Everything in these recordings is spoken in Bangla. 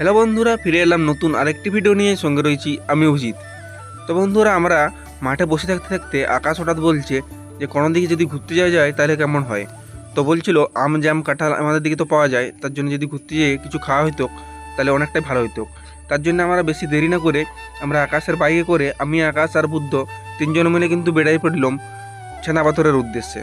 হ্যালো বন্ধুরা, ফিরে এলাম নতুন আরেকটি ভিডিও নিয়ে। সঙ্গে রয়েছি আমি অভিজিৎ। তো বন্ধুরা, আমরা মাঠে বসে থাকতে থাকতে আকাশ হঠাৎ বলছে যে কোনো দিকে যদি ঘুরতে যাওয়া যায় তাহলে কেমন হয়? তো বলছিল, আম, জাম, কাঁঠাল আমাদের দিকে তো পাওয়া যায়। তার জন্য যদি ঘুরতে যেয়ে কিছু খাওয়া হতো তাহলে অনেকটাই ভালো হতো তার জন্য আমরা বেশি দেরি না করে আমরা আকাশের বাইকে করে, আমি, আকাশ আর বুদ্ধ তিনজন মিলে কিন্তু বেড়াই পড়লাম ছেনাপাথরের উদ্দেশ্যে।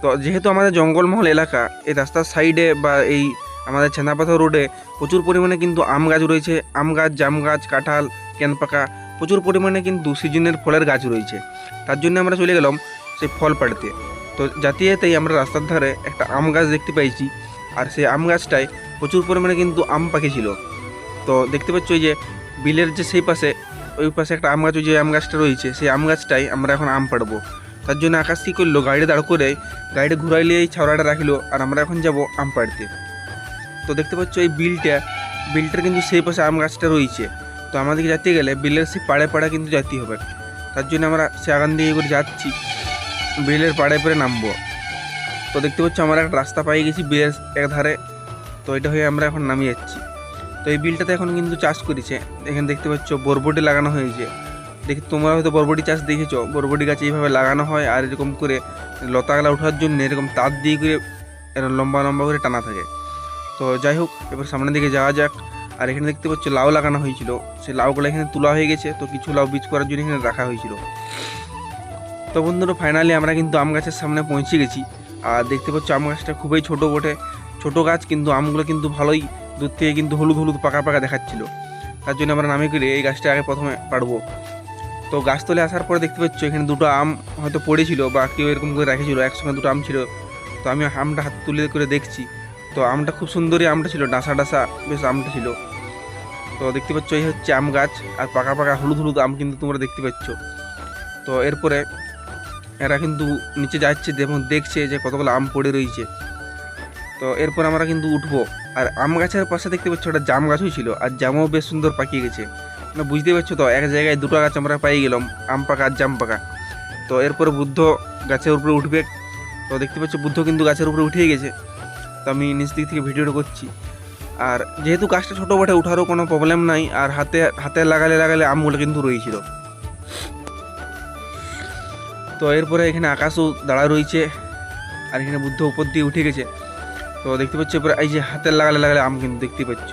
তো যেহেতু আমাদের জঙ্গলমহল এলাকা, এই রাস্তার সাইডে বা এই আমাদের ছেনাপাথর রোডে প্রচুর পরিমাণে কিন্তু আম গাছ রয়েছে। আম গাছ, জাম গাছ, কাঁঠাল ক্যানপাকা প্রচুর পরিমাণে কিন্তু সিজনের ফলের গাছ রয়েছে। তার জন্য আমরা চলে গেলাম সেই ফল পাড়তে। তো যাতে যেতেই আমরা রাস্তার ধারে একটা আম গাছ দেখতে পাইছি। আর সেই আম গাছটায় প্রচুর পরিমাণে কিন্তু আম পাখি ছিল। তো দেখতে পাচ্ছ যে বিলের যে সেই পাশে, ওই পাশে একটা আম গাছ, ওই যে আম গাছটা রয়েছে, সেই আম গাছটাই আমরা এখন আম পাড়বো। তার জন্য আকাশ কী করল? গাড়ি দাঁড় করে গাড়িটা ঘুরাইলে এই ছাওড়াটা রাখল, আর আমরা এখন যাব আম পাড়তে। তো দেখতে পাচ্ছ এই বিলটা, বিলটার কিন্তু সেই পাশে আম গাছটা রয়েছে। তো আমাদেরকে যেতে গেলে বিলের সেই পাড়ে পাড়ে কিন্তু যেতে হবে। তার জন্য আমরা সে আগান দিকে করে যাচ্ছি, বিলের পাড়ে পড়ে নামবো। তো দেখতে পাচ্ছ আমরা একটা রাস্তা পাই গেছি বিলের একধারে। তো এটা হয়ে আমরা এখন নামিয়ে যাচ্ছি। তো এই বিলটাতে এখন কিন্তু চাষ করেছে। এখানে দেখতে পাচ্ছ বরবটি লাগানো হয়েছে। দেখি তোমরা হয়তো বরবটি চাষ দেখেছ। বরবটি গাছ এইভাবে লাগানো হয় আর এরকম করে লতাগুলা ওঠার জন্য এরকম তার দিয়ে করে এরকম লম্বা লম্বা করে টানা থাকে। তো যাই হোক, এবার সামনের দিকে যাওয়া যাক। আর এখানে দেখতে পাচ্ছ লাউ লাগানো হয়েছিল। সেই লাউগুলো এখানে তোলা হয়ে গেছে, তো কিছু লাউ বীজ করার জন্য এখানে রাখা হয়েছিল। তো বন্ধুরা ফাইনালি আমরা কিন্তু আম গাছের সামনে পৌঁছে গেছি। আর দেখতে পাচ্ছ আম গাছটা খুবই ছোট বটে। ছোট গাছ, কিন্তু আমগুলো কিন্তু ভালোই দূর থেকে কিন্তু হলুদ হলুদ পাকা পাকা দেখাচ্ছিল। তার জন্য আমরা নামে করে এই গাছটা আগে প্রথমে পাড়বো। তো গাছ গাছতলে আসার পরে দেখতে পাচ্ছ এখানে দুটো আম হয়তো পড়েছিল বা কেউ এরকম করে রেখেছিল, একসঙ্গে দুটো আম ছিল। তো আমি আমটা হাত তুলে করে দেখছি। তো আমটা খুব সুন্দরই আমটা ছিল, ডাসা ডাসা বেশ আমটা ছিল। তো দেখতে পাচ্ছ, এই হচ্ছে আম গাছ, আর পাকা পাকা হলুদ হলুদ আম কিন্তু তোমরা দেখতে পাচ্ছ। তো এরপরে এরা কিন্তু নিচে যাচ্ছে, এবং দেখছে যে কতগুলো আম পড়ে রয়েছে। তো এরপর আমরা কিন্তু উঠবো, আর আম গাছের পাশে দেখতে পাচ্ছ, একটা জাম গাছও ছিল, আর জামও বেশ সুন্দর পাকিয়ে গেছে। মানে বুঝতে পারছ তো, এক জায়গায় দুটো গাছ আমরা পাই গেলাম, আম পাকা আর জাম পাকা। তো এরপরে বুদ্ধ গাছের উপরে উঠবে। তো দেখতে পাচ্ছ, বুদ্ধ কিন্তু গাছের উপরে উঠেই গেছে। তো আমি নিচ দিক থেকে ভিডিওটা করছি। আর যেহেতু গাছটা ছোটো বটে ওঠারও কোনো প্রবলেম নাই। আর হাতে হাতে লাগালে লাগালে আমগুলো কিন্তু রয়েছিল। তো এরপরে এখানে আকাশও দাঁড়া রয়েছে। আর এখানে বুদ্ধ উপর দিয়ে উঠে গেছে। তো দেখতে পাচ্ছ, এরপরে এই যে হাতের লাগালে লাগালে আম কিন্তু দেখতে পাচ্ছ।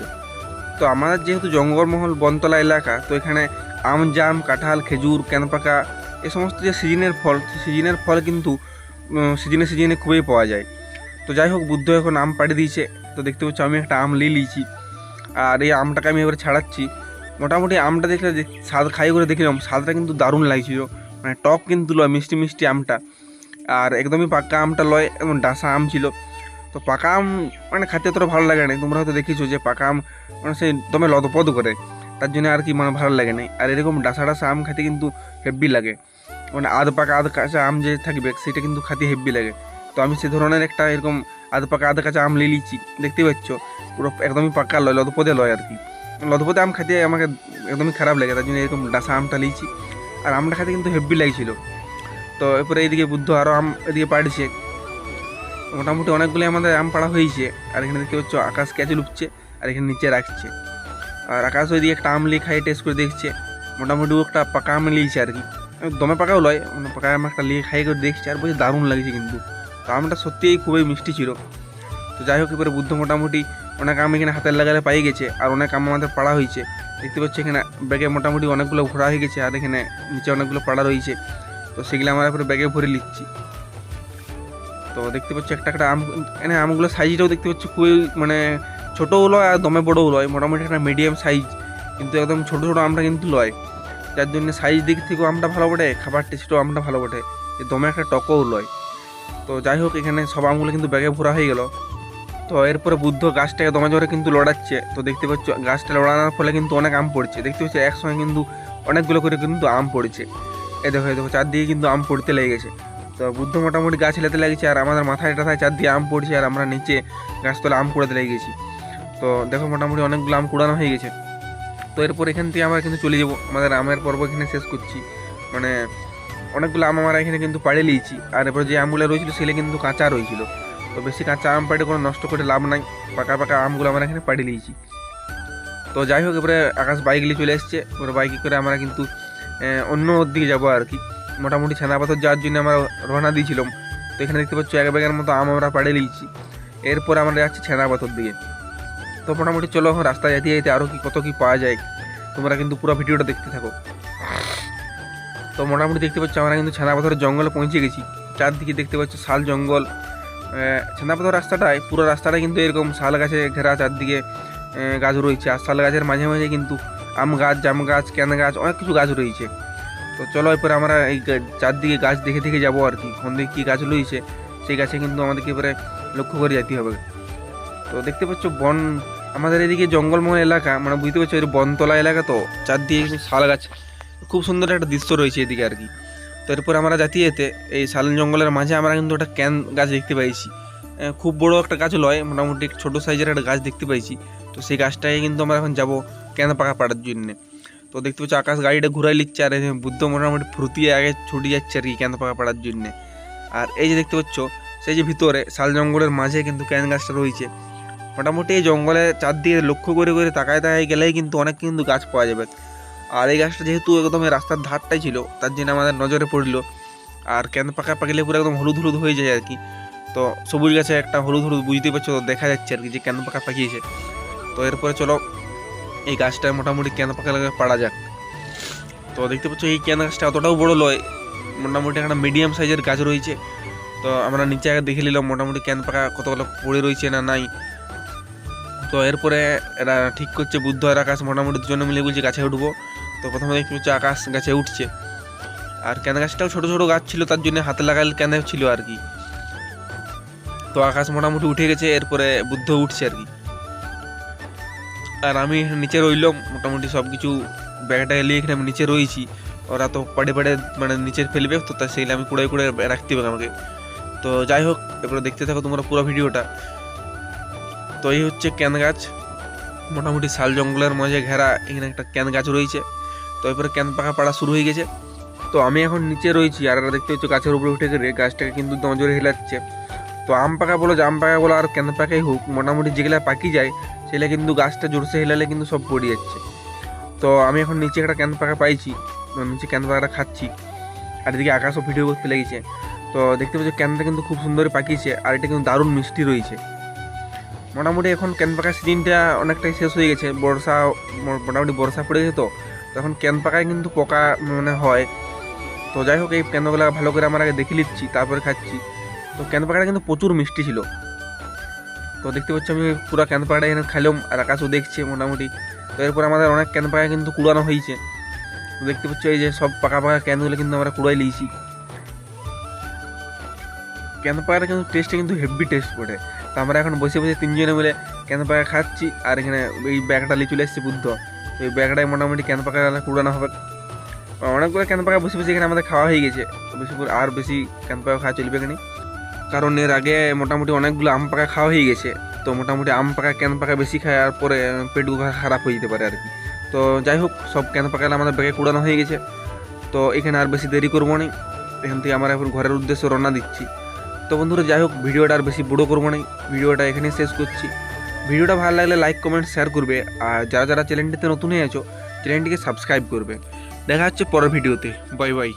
তো আমাদের যেহেতু জঙ্গলমহল, বনতলা এলাকা, তো এখানে আম, জাম, কাঁঠাল, খেজুর ক্যানপাকা এ সমস্ত যে সিজনের ফল সিজনের ফল কিন্তু সিজনে সিজনে খুবই পাওয়া যায়। তো যাই হোক, বুদ্ধ এখন আম পাড়ি দিয়েছে। তো দেখতে পাচ্ছ, আমি একটা আম নিয়ে নিয়েছি। আর এই আমটাকে আমি এবার ছাড়াচ্ছি। মোটামুটি আমটা দেখলে স্বাদ খাই করে দেখলাম, স্বাদটা কিন্তু দারুণ লাগছিল। মানে টক কিন্তু লয়, মিষ্টি মিষ্টি আমটা। আর একদমই পাকা আমটা লয়, এবং ডাসা আম ছিল। তো পাকা আম মানে খেতে অতটা ভালো লাগে না। তোমরা হয়তো দেখেছ যে পাকা আম মানে সেই দমে লদপদ করে। তার জন্য আর কি মানে ভালো লাগে না। আর এরকম ডাসা ডাসা আম খেতে কিন্তু হেব্বি লাগে। মানে আধ পাকা, আধ কাঁচা আম যে থাকবে, সেটা কিন্তু খেতে হেব্বি লাগে। তো আমি সে ধরনের একটা এরকম আধ পাকা আধা কাঁচা আম নিয়ে দেখতে পাচ্ছ? পুরো একদমই পাকা লয় লদপদে লয় আর কি। লদপদে আম খেতে আমাকে একদমই খারাপ লাগে, তার জন্য এরকম ডাসা আমটা নিয়েছি। আর আমটা খেতে কিন্তু হেভি লাগছিল। তো এরপরে এইদিকে বুদ্ধ আরও আম এদিকে পাড়ছে। মোটামুটি অনেকগুলি আমাদের আম পাড়া হয়েছে। আর এখানে দেখতে পাচ্ছ, আকাশ ক্যাচে লুপছে, আর এখানে নিচে রাখছে। আর আকাশ ওইদিকে একটা আম লিয়ে খাই টেস্ট করে দেখছে। মোটামুটি ও একটা পাকা আম লিয়েছে আর কি। দমে পাকাও লয় মানে পাকা আম একটা লিয়ে খাই করে দেখছে, আর বলছে দারুণ লাগছে কিন্তু। তো আমটা সত্যিই খুবই মিষ্টি ছিল। তো যাই হোক, এবারে বুদ্ধ মোটামুটি অনেক আম এখানে হাতের লাগালে পাই গেছে আর অনেক আম আমাদের পাড়া হয়েছে। দেখতে পাচ্ছি এখানে ব্যাগে মোটামুটি অনেকগুলো ঘোরা হয়ে গেছে আর এখানে নিচে অনেকগুলো পাড়া রয়েছে। তো সেগুলো আমরা এরপরে ব্যাগে ভরে নিচ্ছি। তো দেখতে পাচ্ছি একটা একটা আম, এখানে আমগুলো সাইজটাও দেখতে পাচ্ছি খুবই মানে ছোটোও লয় আর দমে বড়ও লয়। মোটামুটি একটা মিডিয়াম সাইজ কিন্তু একদম ছোটো ছোটো আমটা কিন্তু লয়। যার জন্য সাইজ দিক থেকেও আমটা ভালো বটে, খাবার টেস্টও আমটা ভালো বটে। দমে একটা টকও লয়। তো যাই হোক এখানে সব আমগুলো কিন্তু ব্যাগে ভরা হয়ে গেল। তো এরপরে বুদ্ধ গাছটাকে দমে জোরে কিন্তু লড়াচ্ছে। তো দেখতে পাচ্ছ, গাছটা লড়ানোর ফলে কিন্তু অনেক আম পড়ছে। দেখতে পাচ্ছি, একসঙ্গে কিন্তু অনেকগুলো করে কিন্তু আম পড়েছে। এ দেখো দেখো, চারদিকে কিন্তু আম পড়তে লেগে গেছে। তো বুদ্ধ মোটামুটি গাছ লেতে লেগেছে, আর আমাদের মাথায় টাথায় চারদিকে আম পড়ছে, আর আমরা নিচে গাছতলা আম কুড়াতে লেগে গেছি। তো দেখো, মোটামুটি অনেকগুলো আম কুড়ানো হয়ে গেছে। তো এরপর এখান থেকে আমরা কিন্তু চলে যাব। আমাদের আমের পর্ব এখানে শেষ করছি। মানে অনেকগুলো আম আমরা এখানে কিন্তু পাড়ে নিয়েছি। আর এরপর যে আমগুলো রয়েছিল, সেগুলো কিন্তু কাঁচা রয়েছিল। তো বেশি কাঁচা আম পাড়ে কোনো নষ্ট করে লাভ নাই। পাকা পাকা আমগুলো আমরা এখানে পাড়ে নিয়েছি। তো যাই হোক, এবারে আকাশ বাইক নিয়ে চলে এসছে। এবার বাইকে করে আমরা কিন্তু অন্য দিকে যাব আর কি। মোটামুটি ছানাপাথর যাওয়ার জন্য আমরা রওনা দিয়েছিলাম। তো এখানে দেখতে পাচ্ছ, এক ব্যাগের মতো আম আমরা পাড়ে নিয়েছি। এরপর আমরা যাচ্ছি ছানাপাথর দিকে। তো মোটামুটি চলো, রাস্তায় যেতে যেতে আরও কি, কত কি পাওয়া যায়। তোমরা কিন্তু পুরো ভিডিওটা দেখতে থাকো। তো মোটামুটি দেখতে পাচ্ছ আমরা কিন্তু ছানাপাথরের জঙ্গলে পৌঁছে গেছি। চারদিকে দেখতে পাচ্ছ শাল জঙ্গল। ছানাপাথর রাস্তাটায়, পুরো রাস্তাটা কিন্তু এরকম শাল গাছে ঘেরা চারদিকে গাছ রয়েছে। আর শাল গাছের মাঝে মাঝে কিন্তু আম গাছ, জাম গাছ ক্যান গাছ, অনেক কিছু গাছ রয়েছে। তো চলো এরপরে আমরা এই চারদিকে গাছ দেখে দেখে যাব আর কি। কোন দিকে কী গাছ রয়েছে, সেই গাছে কিন্তু আমাদেরকে এবারে লক্ষ্য করে যেতে হবে। তো দেখতে পাচ্ছ বন, আমাদের এদিকে জঙ্গলমহল এলাকা মানে বুঝতে পারছ বনতলা এলাকা তো, চারদিকে শাল গাছ খুব সুন্দর একটা দৃশ্য রয়েছে এদিকে আর কি। তো এরপর আমরা যাতে যেতে এই শাল জঙ্গলের মাঝে আমরা কিন্তু একটা ক্যান গাছ দেখতে পাইছি। খুব বড় একটা গাছ লয়, মোটামুটি ছোটো সাইজের একটা গাছ দেখতে পাইছি। তো সেই গাছটাকে কিন্তু আমরা এখন যাব ক্যান পাকা পাড়ার জন্যে। তো দেখতে পাচ্ছি আকাশ গাড়িটা ঘুরাই নিচ্ছে আর বুদ্ধ মোটামুটি ফুরতিয়ে আগে ছুটে যাচ্ছে আর কি ক্যান পাকা পাড়ার জন্যে। আর এই যে দেখতে পাচ্ছ, সেই যে ভিতরে শাল জঙ্গলের মাঝে কিন্তু ক্যান গাছটা রয়েছে। মোটামুটি এই জঙ্গলে চারদিকে লক্ষ্য করে করে তাকায় তাকায় গেলেই কিন্তু অনেক কিন্তু গাছ পাওয়া যাবে। আর এই গাছটা যেহেতু একদম রাস্তার ধারটাই ছিল, তার জন্য আমাদের নজরে পড়ল। আর ক্যান পাকা পাকলে পুরো একদম হলুদ হলুদ হয়ে যায় আর কি। তো সবুজ গাছে একটা হলুদ হলুদ বুঝতে পারছ, তো দেখা যাচ্ছে আর কি যে ক্যান পাকা পাকিয়েছে। তো এরপরে চলো, এই গাছটা মোটামুটি ক্যান পাকা লাগে পাড়া যাক। তো দেখতে পাচ্ছ, এই ক্যান গাছটা অতটাও বড় লয় মোটামুটি একটা মিডিয়াম সাইজের গাছ রয়েছে। তো আমরা নিচে আগে দেখে নিলাম মোটামুটি ক্যান পাকা কতগুলো পড়ে রয়েছে না নাই। তো এরপরে এরা ঠিক করছে, বুদ্ধ আর আকাশ মোটামুটি দুজনে মিলে বলছে গাছে উঠবো। তো প্রথমে দেখতে পাচ্ছি আকাশ গাছে উঠছে। আর কেন গাছটাও ছোটো ছোটো গাছ ছিল, তার জন্য হাতে লাগাল কেন ছিল আর কি। তো আকাশ মোটামুটি উঠে গেছে, এরপরে বুদ্ধ উঠছে আর কি। আর আমি নিচে রইলাম, মোটামুটি সব কিছু ব্যাগটা নিয়ে এখানে আমি নিচে রয়েছি। ওরা তো পাড়ে পাড়ে মানে নিচে ফেলবে, তো তাই সেইগুলো আমি কুড়াই কুড়ে রাখতে হবে আমাকে। তো যাই হোক এরপরে দেখতে থাকো তোমরা পুরো ভিডিওটা। তো এই হচ্ছে ক্যান গাছ। মোটামুটি শাল জঙ্গলের মাঝে ঘেরা এখানে একটা ক্যান গাছ রয়েছে। তো এরপরে ক্যান পাকা পাড়া শুরু হয়ে গেছে। তো আমি এখন নিচে রয়েছি আর দেখতে হচ্ছে গাছের উপরে উঠে গেলে গাছটাকে কিন্তু নজরে হেলাচ্ছে। তো আম পাকা বলো, জাম পাকা বলো, আর ক্যান পাকাই হোক, মোটামুটি যেগুলা পাকি যায়, সেগুলা কিন্তু গাছটা জোরসে হেলালে কিন্তু সব পড়ে যাচ্ছে। তো আমি এখন নিচে একটা ক্যান পাকা পাইছি নিচে ক্যান পাকাটা খাচ্ছি। আর এদিকে আকাশও ভিডিও করতে লেগেছে। তো দেখতে পাচ্ছি, ক্যানটা কিন্তু খুব সুন্দর পাকিয়েছে, আর এটা কিন্তু দারুণ মিষ্টি রয়েছে। মোটামুটি এখন ক্যান পাকা সিজনটা অনেকটাই শেষ হয়ে গেছে। বর্ষা মোটামুটি বর্ষা পড়ে গেছে তো। তখন ক্যান পাকায় কিন্তু পোকা মানে হয়। তো যাই হোক, এই ক্যানগুলো ভালো করে আমরা আগে দেখে নিচ্ছি, তারপরে খাচ্ছি। তো ক্যান পাকাটা কিন্তু প্রচুর মিষ্টি ছিল। তো দেখতে পাচ্ছি আমি পুরো ক্যান পাকাটা এখানে খাইলাম আর আকাশও দেখছে মোটামুটি। তো এরপর আমাদের অনেক ক্যান পাকা কিন্তু কুড়ানো হয়েছে। তো দেখতে পাচ্ছি এই যে সব পাকা পাকা ক্যানগুলো কিন্তু আমরা কুড়াই নিয়েছি। ক্যান পাকাটা কিন্তু টেস্টটা কিন্তু হেভি টেস্ট পড়ে তো আমরা এখন বসে বসে তিনজনে মিলে ক্যান পাকা খাচ্ছি, আর এখানে এই ব্যাগটা নিয়ে চলে এসেছে বুদ্ধ। তো এই ব্যাগটায় মোটামুটি ক্যান পাকা কুড়ানো হবে। অনেকগুলো ক্যান পাকা বসে বসে এখানে আমাদের খাওয়া হয়ে গেছে। বেশি করে আর বেশি ক্যান পাকা খাওয়া চলবে কেন? কারণ এর আগে মোটামুটি অনেকগুলো আম পাকা খাওয়া হয়ে গেছে। তো মোটামুটি আম পাকা, ক্যান পাকা বেশি খায়, আর পরে পেট খারাপ হয়ে যেতে পারে আর কি। তো যাই হোক, সব ক্যান পাকা আমাদের ব্যাগে কুড়ানো হয়ে গেছে। তো এখানে আর বেশি দেরি করব না। এখান থেকে আমরা এখন ঘরের উদ্দেশ্যে রওনা দিচ্ছি। তো বন্ধুরা, যাই হোক, ভিডিওটা আর বেশি বড়ো করব না। ভিডিওটা এখানেই শেষ করছি। ভিডিওটা ভালো লাগলে লাইক কমেন্ট শেয়ার করবে। আর যারা যারা চ্যানেলটিতে নতুন হয়ে আছো চ্যানেলটিকে সাবস্ক্রাইব করবে। দেখা হচ্ছে পরের ভিডিওতে। Bye bye